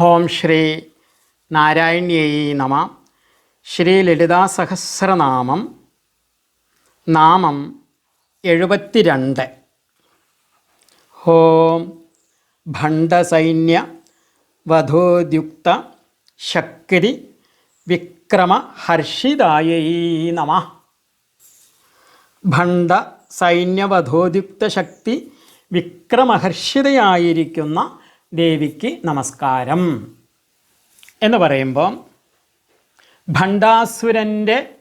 ഓം ശ്രീ നാരായണ്യേയി നമ. ശ്രീ ലളിതാ സഹസ്രനാമം. നാമം എഴുപത്തിരണ്ട്. ഓം ഭണ്ഡസൈന്യ വധോദ്യുക്ത ശക്തി വിക്രമ ഹർഷിതായൈ നമ. ഭണ്ഡ സൈന്യവധോദ്യുക്ത ശക്തി വിക്രമഹർഷിതയായിരിക്കുന്ന ദേവിക്ക് നമസ്കാരം എന്ന് പറയുമ്പോൾ ഭണ്ഡാസുരന്റെ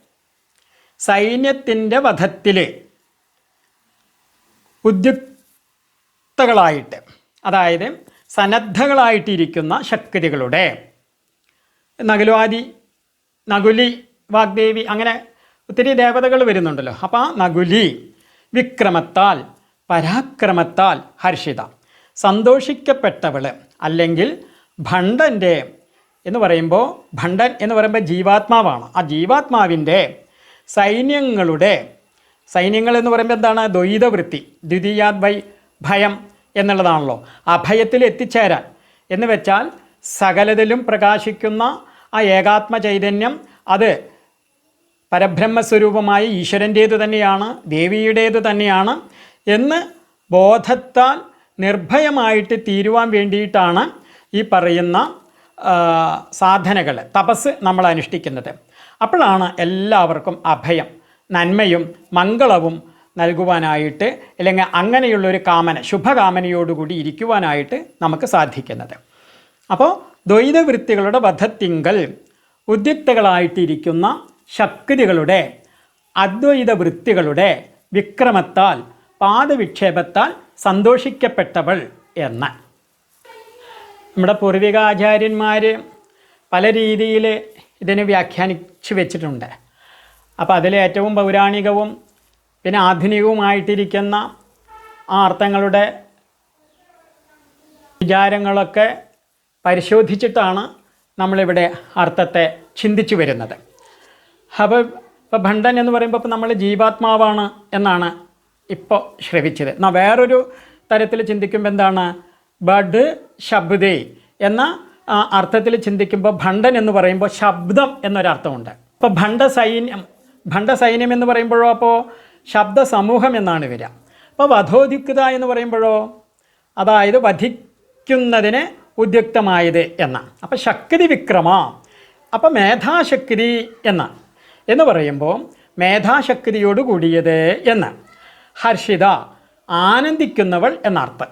സൈന്യത്തിന്റെ വധത്തിൽ ഉദ്യുക്തകളായിട്ട് അതായത് സന്നദ്ധകളായിട്ടിരിക്കുന്ന ശക്തികളുടെ നകുലാദി നകുലി വാഗ്ദേവി അങ്ങനെ ഒത്തിരി ദേവതകൾ വരുന്നുണ്ടല്ലോ. അപ്പോൾ ആ നകുലി വിക്രമത്താൽ പരാക്രമത്താൽ ഹർഷിത. സന്തോഷിക്കപ്പെട്ടവൾ അല്ലെങ്കിൽ ഭണ്ഡന്റെ എന്ന് പറയുമ്പോൾ ഭണ്ഡൻ എന്ന് പറയുമ്പോൾ ജീവാത്മാവാണ്. ആ ജീവാത്മാവിന്റെ സൈന്യങ്ങളുടെ സൈന്യങ്ങൾ എന്ന് പറയുമ്പോൾ എന്താണ്? ദ്വൈതവൃത്തി ദ്വിതീയാദ്വൈ ഭയം എന്നുള്ളതാണല്ലോ. അഭയത്തിൽ എത്തിച്ചേരാൻ എന്ന് വെച്ചാൽ സകലതിലും പ്രകാശിക്കുന്ന ആ ഏകാത്മ ചൈതന്യം അത് പരബ്രഹ്മസ്വരൂപമായ ഈശ്വരന്റേത് തന്നെയാണ് ദേവിയുടേത് തന്നെയാണ് എന്ന് ബോധത്താൽ നിർഭയമായിട്ട് തീരുവാൻ വേണ്ടിയിട്ടാണ് ഈ പറയുന്ന സാധനകൾ തപസ് നമ്മൾ അനുഷ്ഠിക്കുന്നത്. അപ്പോഴാണ് എല്ലാവർക്കും അഭയം നന്മയും മംഗളവും നൽകുവാനായിട്ട് അല്ലെങ്കിൽ അങ്ങനെയുള്ളൊരു കാമന ശുഭകാമനയോടുകൂടി ഇരിക്കുവാനായിട്ട് നമുക്ക് സാധിക്കുന്നത്. അപ്പോൾ ദ്വൈതവൃത്തികളുടെ വധത്തിങ്കൽ ഉദ്യുക്തകളായിട്ടിരിക്കുന്ന ശക്തികളുടെ അദ്വൈത വൃത്തികളുടെ വിക്രമത്താൽ പാദവിക്ഷേപത്താൽ സന്തോഷിക്കപ്പെട്ടവൾ എന്ന്. നമ്മുടെ പൂർവികാചാര്യന്മാർ പല രീതിയിൽ ഇതിനെ വ്യാഖ്യാനിച്ചു വെച്ചിട്ടുണ്ട്. അപ്പോൾ അതിൽ ഏറ്റവും പൗരാണികവും പിന്നെ ആധുനികവുമായിട്ടിരിക്കുന്ന ആ അർത്ഥങ്ങളുടെ വിചാരങ്ങളൊക്കെ പരിശോധിച്ചിട്ടാണ് നമ്മളിവിടെ അർത്ഥത്തെ ചിന്തിച്ചു വരുന്നത്. അപ്പോൾ ഇപ്പോൾ ഭണ്ഡൻ എന്ന് പറയുമ്പോൾ ഇപ്പോൾ നമ്മൾ ജീവാത്മാവാണ് എന്നാണ് ഇപ്പോൾ ശ്രവിച്ചത്. എന്നാൽ വേറൊരു തരത്തിൽ ചിന്തിക്കുമ്പോൾ എന്താണ്? ബഡ് ശബ്ദേ എന്ന അർത്ഥത്തിൽ ചിന്തിക്കുമ്പോൾ ഭണ്ഡൻ എന്ന് പറയുമ്പോൾ ശബ്ദം എന്നൊരർത്ഥമുണ്ട്. ഇപ്പോൾ ഭണ്ഡ സൈന്യം ഭണ്ഡ സൈന്യം എന്ന് പറയുമ്പോഴോ അപ്പോൾ ശബ്ദ സമൂഹം എന്നാണ് വരിക. അപ്പോൾ വധോദ്യുക്ത എന്ന് പറയുമ്പോഴോ അതായത് വധിക്കുന്നതിന് ഉദ്യുക്തമായത് എന്ന. അപ്പോൾ ശക്തി വിക്രമ അപ്പോൾ മേധാശക്തി എന്ന. എന്ന് പറയുമ്പോൾ മേധാശക്തിയോട് കൂടിയത് എന്ന്. ഹർഷിത ആനന്ദിക്കുന്നവൾ എന്നർത്ഥം.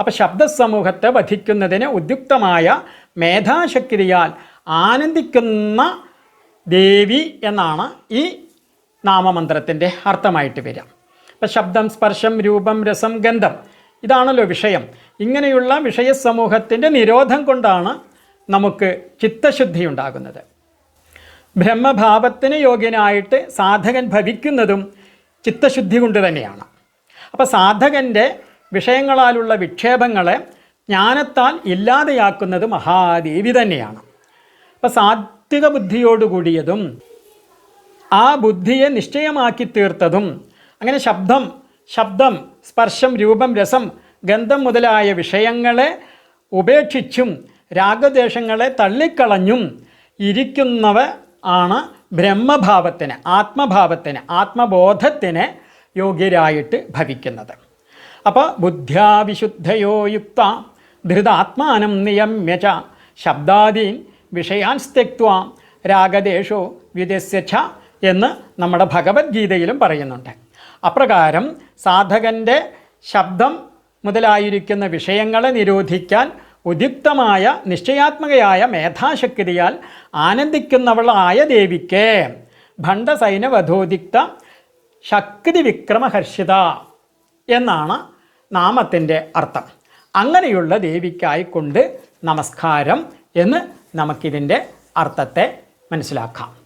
അപ്പോൾ ശബ്ദസമൂഹത്തെ വധിക്കുന്നതിന് ഉദ്യുക്തമായ മേധാശക്തിയാൽ ആനന്ദിക്കുന്ന ദേവി എന്നാണ് ഈ നാമമന്ത്രത്തിന്റെ അർത്ഥമായിട്ട് വരിക. അപ്പം ശബ്ദം സ്പർശം രൂപം രസം ഗന്ധം ഇതാണല്ലോ വിഷയം. ഇങ്ങനെയുള്ള വിഷയസമൂഹത്തിന്റെ നിരോധം കൊണ്ടാണ് നമുക്ക് ചിത്തശുദ്ധി ഉണ്ടാകുന്നത്. ബ്രഹ്മഭാവത്തിന് യോഗ്യനായിട്ട് സാധകൻ ഭവിക്കുന്നതും ചിത്തശുദ്ധി കൊണ്ട് തന്നെയാണ്. അപ്പോൾ സാധകന്റെ വിഷയങ്ങളാലുള്ള വിക്ഷേപങ്ങളെ ജ്ഞാനത്താൽ ഇല്ലാതെയാക്കുന്നത് മഹാദേവി തന്നെയാണ്. അപ്പോൾ സാത്വിക ബുദ്ധിയോടുകൂടിയതും ആ ബുദ്ധിയെ നിശ്ചയമാക്കി തീർത്തതും അങ്ങനെ ശബ്ദം ശബ്ദം സ്പർശം രൂപം രസം ഗന്ധം മുതലായ വിഷയങ്ങളെ ഉപേക്ഷിച്ചും രാഗദേശങ്ങളെ തള്ളിക്കളഞ്ഞും ഇരിക്കുന്നവ ആണ് ബ്രഹ്മഭാവത്തിന് ആത്മഭാവത്തിന് ആത്മബോധത്തിന് യോഗ്യരായിട്ട് ഭവിക്കുന്നത്. അപ്പോൾ ബുദ്ധ്യാവിശുദ്ധയോ യുക്ത ധൃതാത്മാനം നിയമ്യച ശബ്ദാദീൻ വിഷയാൻ സ്ത്യക്വ രാഗദേശോ വിദസ്യച്ഛ എന്ന് നമ്മുടെ ഭഗവത്ഗീതയിലും പറയുന്നുണ്ട്. അപ്രകാരം സാധകന്റെ ശബ്ദം മുതലായിരിക്കുന്ന വിഷയങ്ങളെ നിരോധിക്കാൻ ഉദ്യുക്തമായ നിശ്ചയാത്മകയായ മേധാശക്തിയാൽ ആനന്ദിക്കുന്നവളായ ദേവിക്ക്. ഭണ്ഡസൈനവധോദിക്ത ശക്തി വിക്രമഹർഷിത എന്നാണ് നാമത്തിന്റെ അർത്ഥം. അങ്ങനെയുള്ള ദേവിക്കായിക്കൊണ്ട് നമസ്കാരം എന്ന് നമുക്കിതിന്റെ അർത്ഥത്തെ മനസ്സിലാക്കാം.